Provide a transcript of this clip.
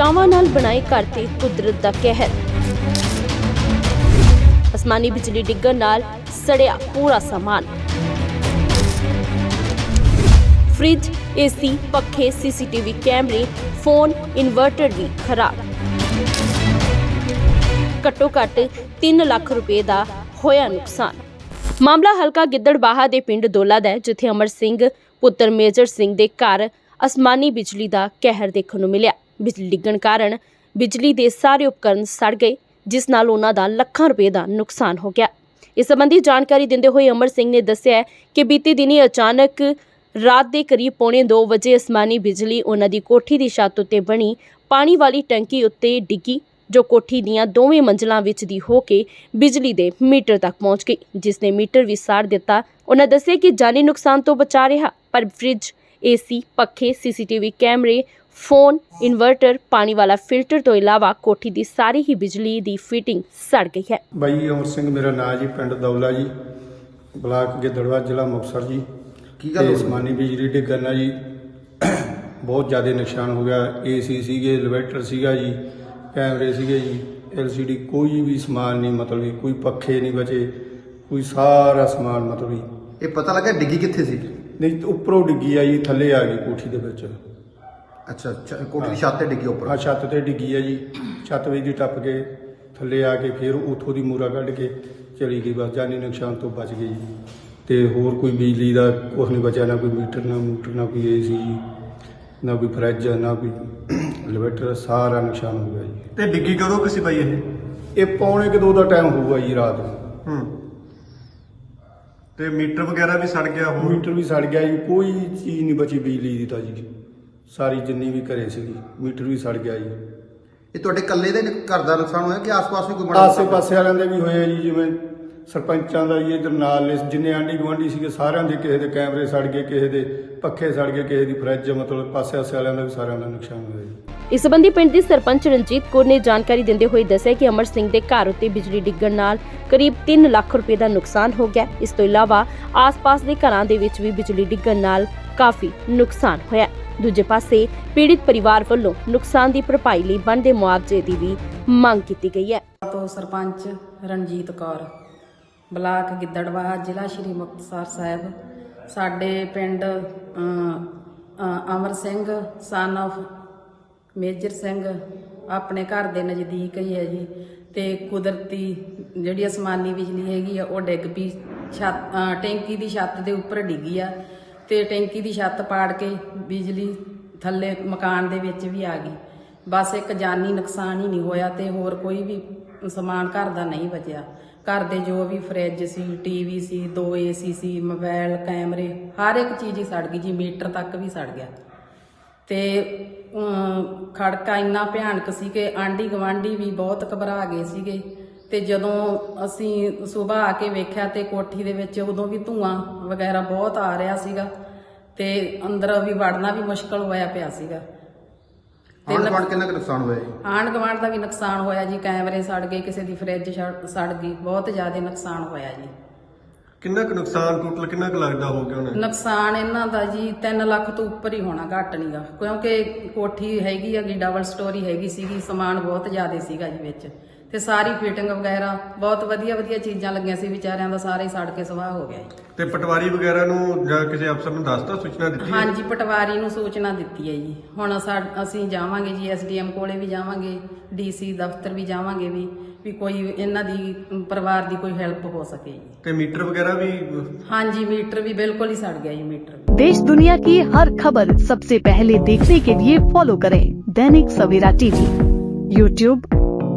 ਚਾਵਾਂ ਨਾਲ ਬਣਾਏ ਘਰ ਤੇ ਕੁਦਰਤ ਦਾ ਕਹਿਰ। ਅਸਮਾਨੀ ਬਿਜਲੀ ਡਿੱਗਣ ਨਾਲ ਸੜਿਆ ਪੂਰਾ ਸਾਮਾਨ। ਫ੍ਰਿਜ, ਏਸੀ, ਪੱਖੇ, ਸੀਸੀਟੀਵੀ ਕੈਮਰੇ, ਫੋਨ, ਇਨਵਰਟਰ ਵੀ ਖਰਾਬ। ਘੱਟੋ ਘੱਟ 3 ਲੱਖ ਰੁਪਏ ਦਾ ਹੋਇਆ ਨੁਕਸਾਨ। ਮਾਮਲਾ ਹਲਕਾ ਗਿੱਦੜਬਾਹਾ ਦੇ ਪਿੰਡ ਦੋਲਾ ਦਾ ਹੈ, ਜਿੱਥੇ ਅਮਰ ਸਿੰਘ, ਪੁੱਤਰ ਮੇਜਰ ਸਿੰਘ ਦੇ ਘਰ ਅਸਮਾਨੀ ਬਿਜਲੀ ਦਾ ਕਹਿਰ ਦੇਖਣ ਨੂੰ ਮਿਲਿਆ। ਬਿਜਲੀ ਡਿੱਗਣ ਕਾਰਨ ਬਿਜਲੀ ਦੇ ਸਾਰੇ ਉਪਕਰਨ ਸੜ ਗਏ, ਜਿਸ ਨਾਲ ਉਹਨਾਂ ਦਾ ਲੱਖਾਂ ਰੁਪਏ ਦਾ ਨੁਕਸਾਨ ਹੋ ਗਿਆ। ਇਸ ਸੰਬੰਧੀ ਜਾਣਕਾਰੀ ਦਿੰਦੇ ਹੋਏ ਅਮਰ ਸਿੰਘ ਨੇ ਦੱਸਿਆ ਕਿ ਬੀਤੇ ਦਿਨੀ ਅਚਾਨਕ ਰਾਤ ਦੇ ਕਰੀਬ ਪੌਣੇ 2 ਵਜੇ ਅਸਮਾਨੀ ਬਿਜਲੀ ਉਹਨਾਂ ਦੀ ਕੋਠੀ ਦੀ ਛੱਤ ਉੱਤੇ ਬਣੀ ਪਾਣੀ ਵਾਲੀ ਟੈਂਕੀ ਉੱਤੇ ਡਿੱਗੀ, ਜੋ ਕੋਠੀ ਦੀਆਂ ਦੋਵੇਂ ਮੰਜ਼ਲਾਂ ਵਿੱਚ ਦੀ ਹੋ ਕੇ ਬਿਜਲੀ ਦੇ ਮੀਟਰ ਤੱਕ ਪਹੁੰਚ ਗਈ, ਜਿਸ ਨੇ ਮੀਟਰ ਵੀ ਸਾੜ ਦਿੱਤਾ। ਉਹਨਾਂ ਦੱਸਿਆ ਕਿ ਜਾਨੀ ਨੁਕਸਾਨ ਤੋਂ ਬਚਾ ਰਿਹਾ, ਪਰ ਫ੍ਰਿਜ ਏਸੀ ਪੱਖੇ ਸੀਸੀਟੀਵੀ ਕੈਮਰੇ ਫੋਨ ਇਨਵਰਟਰ ਪਾਣੀ ਵਾਲਾ ਫਿਲਟਰ ਤੋਂ ਇਲਾਵਾ ਕੋਠੀ ਦੀ ਸਾਰੀ ਹੀ ਬਿਜਲੀ ਦੀ ਫਿਟਿੰਗ ਸੜ ਗਈ ਹੈ। ਬਾਈ ਅਮਰ ਸਿੰਘ ਮੇਰਾ ਨਾਂ ਜੀ ਪਿੰਡ ਦੌਲਾ ਜੀ ਬਲਾਕ ਗਿੱਦੜਵਾ ਜ਼ਿਲ੍ਹਾ ਮੁਕਤਸਰ ਜੀ। ਕੀ ਗੱਲ ਤੇ ਹੋ ਗਈ? ਅਸਮਾਨੀ ਬਿਜਲੀ ਡਿੱਗਣ ਨਾਲ ਜੀ ਬਹੁਤ ਜ਼ਿਆਦਾ ਨੁਕਸਾਨ ਹੋ ਗਿਆ। ਏਸੀ ਸੀਗੇ ਇਨਵਰਟਰ ਸੀਗਾ ਜੀ ਕੈਮਰੇ ਸੀਗੇ ਜੀ ਐਲਸੀਡੀ ਕੋਈ ਵੀ ਸਮਾਨ ਨਹੀਂ ਮਤਲਬ ਕੋਈ ਪੱਖੇ ਨਹੀਂ ਬਚੇ ਕੋਈ ਸਾਰਾ ਸਮਾਨ ਮਤਲਬ ਵੀ ਇਹ ਪਤਾ ਲੱਗਾ ਡਿੱਗੀ ਕਿੱਥੇ ਸੀ? ਨਹੀਂ ਉੱਪਰੋਂ ਡਿੱਗੀ ਆ ਜੀ ਥੱਲੇ ਆ ਗਈ ਕੋਠੀ ਦੇ ਵਿੱਚ। ਅੱਛਾ ਛ- ਕੋਠੀ ਦੀ ਛੱਤ ਤੇ ਡਿੱਗੀ ਆ ਉੱਪਰ ਛੱਤ ਤੇ ਡਿੱਗੀ ਆ ਜੀ। ਛੱਤ ਵਿੱਚ ਦੀ ਟੱਪ ਕੇ ਥੱਲੇ ਆ ਕੇ ਫਿਰ ਉਥੋਂ ਦੀ ਮੂਰਾ ਕੱਢ ਕੇ ਚਲੀ ਗਈ। ਬਸ ਜਾਨੀ ਨੁਕਸਾਨ ਤੋਂ ਬਚ ਗਈ ਜੀ। ਤੇ ਹੋਰ ਕੋਈ ਬਿਜਲੀ ਦਾ ਕੁਛ ਨਹੀਂ ਬਚਿਆ ਨਾ ਕੋਈ ਮੀਟਰ ਨਾ ਮੂਟਰ ਨਾ ਕੋਈ ਏਸੀ ਜੀ ਨਾ ਕੋਈ ਫਰਿੱਜ ਨਾ ਕੋਈ ਇਨਵਰਟਰ ਸਾਰਾ ਨੁਕਸਾਨ ਹੋ ਗਿਆ ਜੀ। ਤੇ ਡਿੱਗੀ ਕਦੋਂ ਕਿਸੇ ਪਈ ਇਹ? ਇਹ ਪੌਣੇ ਕਿ ਦੋ ਦਾ ਟਾਈਮ ਹੋਊਗਾ ਜੀ ਰਾਤ ਨੂੰ। ਹੂੰ। ਤੇ ਮੀਟਰ ਵਗੈਰਾ ਵੀ ਸੜ ਗਿਆ ਹੋਰ? ਮੀਟਰ ਵੀ ਸੜ ਗਿਆ ਜੀ ਕੋਈ ਚੀਜ਼ ਨਹੀਂ ਬਚੀ ਬਿਜਲੀ ਦੀ ਤਾਂ ਜੀ। ਸਾਰੀ ਜਿੰਨੀ ਵੀ ਘਰੇ ਸੀਗੀ ਮੀਟਰ ਵੀ ਸੜ ਗਿਆ ਜੀ। ਇਹ ਤੁਹਾਡੇ ਇਕੱਲੇ ਦੇ ਘਰ ਦਾ ਨੁਕਸਾਨ ਹੋਇਆ ਕਿ ਆਸ-ਪਾਸ ਵੀ ਕੋਈ ਬੜਾ ਆਸੇ ਪਾਸੇ ਵਾਲਿਆਂ ਦੇ ਵੀ ਹੋਏ ਆ ਜੀ ਜਿਵੇਂ ਸਰਪੰਚਾਂ ਦਾ ਜੀ ਇਧਰ ਨਾਲ ਜਿੰਨੇ ਆਂਢੀ ਗੁਆਂਢੀ ਸੀਗੇ ਸਾਰਿਆਂ ਦੇ ਕਿਸੇ ਦੇ ਕੈਮਰੇ ਸੜ ਗਏ ਕਿਸੇ ਦੇ ਪੱਖੇ ਸੜ ਗਏ ਕਿਸੇ ਦੀ ਫਰਿੱਜ ਮਤਲਬ ਪਾਸੇ ਆਸੇ ਵਾਲਿਆਂ ਦਾ ਵੀ ਸਾਰਿਆਂ ਦਾ ਨੁਕਸਾਨ ਹੋਇਆ ਜੀ। ਇਸ ਸੰਬੰਧੀ ਪਿੰਡ ਦੀ ਸਰਪੰਚ ਰਣਜੀਤ ਕੌਰ ਨੇ ਜਾਣਕਾਰੀ ਦਿੰਦੇ ਹੋਏ ਦੱਸਿਆ ਕਿ ਅਮਰ ਸਿੰਘ ਦੇ ਘਰ ਉੱਤੇ ਬਿਜਲੀ ਡਿੱਗਣ ਨਾਲ ਕਰੀਬ 3 ਲੱਖ ਰੁਪਏ ਦਾ ਨੁਕਸਾਨ ਹੋ ਗਿਆ। ਇਸ ਤੋਂ ਇਲਾਵਾ ਆਸ-ਪਾਸ ਦੇ ਘਰਾਂ ਦੇ ਵਿੱਚ ਵੀ ਬਿਜਲੀ ਡਿੱਗਣ ਨਾਲ ਕਾਫੀ ਨੁਕਸਾਨ ਹੋਇਆ। ਦੂਜੇ ਪਾਸੇ ਪੀੜਿਤ ਪਰਿਵਾਰ ਵੱਲੋਂ ਨੁਕਸਾਨ ਦੀ ਭਰਪਾਈ ਲਈ ਬਣਦੇ ਮੁਆਵਜ਼ੇ ਦੀ ਵੀ ਮੰਗ ਕੀਤੀ ਗਈ ਹੈ। ਤੋਂ ਸਰਪੰਚ ਰਣਜੀਤ ਕੌਰ ਬਲਾਕ ਗਿੱਦੜਵਾਹਾ ਜ਼ਿਲ੍ਹਾ ਸ਼੍ਰੀ ਮੁਕਤਸਰ ਸਾਹਿਬ। ਸਾਡੇ ਪਿੰਡ ਅਮ, ਅ, ਅਮਰ ਸਿੰਘ ਸਨ of ਮੇਜਰ ਸਿੰਘ ਆਪਣੇ ਘਰ ਦੇ ਨਜ਼ਦੀਕ ਹੀ ਹੈ ਜੀ ਤੇ ਕੁਦਰਤੀ ਜਿਹੜੀ ਅਸਮਾਨੀ ਬਿਜਲੀ ਹੈਗੀ ਆ, ਉਹ ਡਿੱਗ ਪਈ, ਛੱਤ ਟੈਂਕੀ ਦੀ ਛੱਤ ਦੇ ਉੱਪਰ ਡਿੱਗੀ ਆ ਤੇ ਟੈਂਕੀ ਦੀ ਛੱਤ ਪਾੜ ਕੇ ਬਿਜਲੀ ਥੱਲੇ ਮਕਾਨ ਦੇ ਵਿੱਚ ਵੀ ਆ ਗਈ। ਬਸ ਇੱਕ ਜਾਨੀ ਨੁਕਸਾਨ ਹੀ ਨਹੀਂ ਹੋਇਆ ਤੇ ਹੋਰ ਕੋਈ ਵੀ ਸਮਾਨ ਘਰ ਦਾ ਨਹੀਂ ਬਚਿਆ। ਘਰ ਦੇ ਜੋ ਵੀ ਫਰਿੱਜ ਸੀ, ਟੀਵੀ ਸੀ, ਦੋ ਏਸੀ ਸੀ ਮੋਬਾਈਲ ਕੈਮਰੇ, ਹਰ ਇੱਕ ਚੀਜ਼ ਹੀ ਸੜ ਗਈ ਜੀ, ਮੀਟਰ ਤੱਕ ਵੀ ਸੜ ਗਿਆ। ਤੇ ਖੜਕਾ ਇੰਨਾ ਭਿਆਨਕ ਸੀ ਕਿ ਆਂਢੀ ਗਵਾਂਢੀ ਵੀ ਬਹੁਤ ਘਬਰਾ ਗਏ ਸੀਗੇ। ਤੇ ਜਦੋਂ ਅਸੀਂ ਸਵੇਰ ਆ ਕੇ ਵੇਖਿਆ ਤੇ ਕੋਠੀ ਦੇ ਵਿੱਚ ਉਦੋਂ ਵੀ ਧੂਆਂ ਵਗੈਰਾ ਬਹੁਤ ਆ ਰਿਹਾ ਸੀਗਾ ਤੇ ਅੰਦਰ ਵੀ ਵੜਨਾ ਵੀ ਮੁਸ਼ਕਲ ਹੋਇਆ ਪਿਆ ਸੀਗਾ। ਨੁਕ- ਗੁਆਂਢ ਕਿੰਨਾ ਕੁ ਨੁਕਸਾਨ ਹੋਇਆ ਜੀ? ਆਂਢ ਗੁਆਂਢ ਦਾ ਵੀ ਨੁਕਸਾਨ ਹੋਇਆ ਜੀ ਕੈਮਰੇ ਸੜ ਗਏ ਕਿਸੇ ਦੀ ਫਰਿੱਜ ਸੜ ਗਈ ਬਹੁਤ ਜ਼ਿਆਦਾ ਨੁਕਸਾਨ ਹੋਇਆ ਜੀ। ਕਿੰਨਾ ਕੁ ਨੁਕਸਾਨ ਟੋਟਲ ਕਿੰਨਾ ਕੁ ਲੱਗਦਾ ਹੋ ਗਿਆ ਉਹਨੇ ਨੁਕਸਾਨ ਇਹਨਾਂ ਦਾ ਜੀ 3 ਲੱਖ ਤੋਂ ਉੱਪਰ ਹੀ ਹੋਣਾ, ਘੱਟ ਨਹੀਂਗਾ ਕਿਉਂਕਿ ਕੋਠੀ ਹੈਗੀ ਹੈਗੀ ਡਬਲ ਸਟੋਰੀ ਹੈਗੀ ਸੀਗੀ, ਸਮਾਨ ਬਹੁਤ ਜ਼ਿਆਦਾ ਸੀਗਾ ਜੀ ਵਿੱਚ। ਤੇ ਸਾਰੀ ਫਿਟਿੰਗ ਵਗੈਰਾ ਬਹੁਤ ਵਧੀਆ ਵਧੀਆ ਚੀਜ਼ਾਂ ਲੱਗੀਆਂ ਸੀ ਵਿਚਾਰਿਆਂ ਦਾ ਸਾਰੇ ਸੜ ਕੇ ਸਵਾਹ ਹੋ ਗਿਆ ਜੀ। ਤੇ ਪਟਵਾਰੀ ਵਗੈਰਾ ਨੂੰ ਜਾਂ ਕਿਸੇ ਅਫਸਰ ਨੂੰ ਦੱਸਤਾ ਸੂਚਨਾ ਦਿੱਤੀ ਹੈ? ਹਾਂਜੀ ਪਟਵਾਰੀ ਨੂੰ ਸੂਚਨਾ ਦਿੱਤੀ ਹੈ ਜੀ। ਹੁਣ ਅਸੀਂ ਜਾਵਾਂਗੇ ਜੀ ਐਸਡੀਐਮ ਕੋਲੇ ਵੀ ਜਾਵਾਂਗੇ ਡੀਸੀ ਦਫ਼ਤਰ ਵੀ ਜਾਵਾਂਗੇ ਵੀ ਵੀ ਕੋਈ ਇਹਨਾਂ ਦੀ ਪਰਿਵਾਰ ਦੀ ਕੋਈ ਹੈਲਪ ਹੋ ਸਕੇ ਜੀ। ਤੇ ਮੀਟਰ ਵਗੈਰਾ ਵੀ ਹਾਂਜੀ ਮੀਟਰ ਵੀ ਬਿਲਕੁਲ ਹੀ ਸੜ ਗਿਆ ਜੀ ਮੀਟਰ ਦੇਸ਼ देश दुनिया ਹਰ ਖਬਰ खबर सबसे पहले देखने के लिए फॉलो करें Dainik Savera TV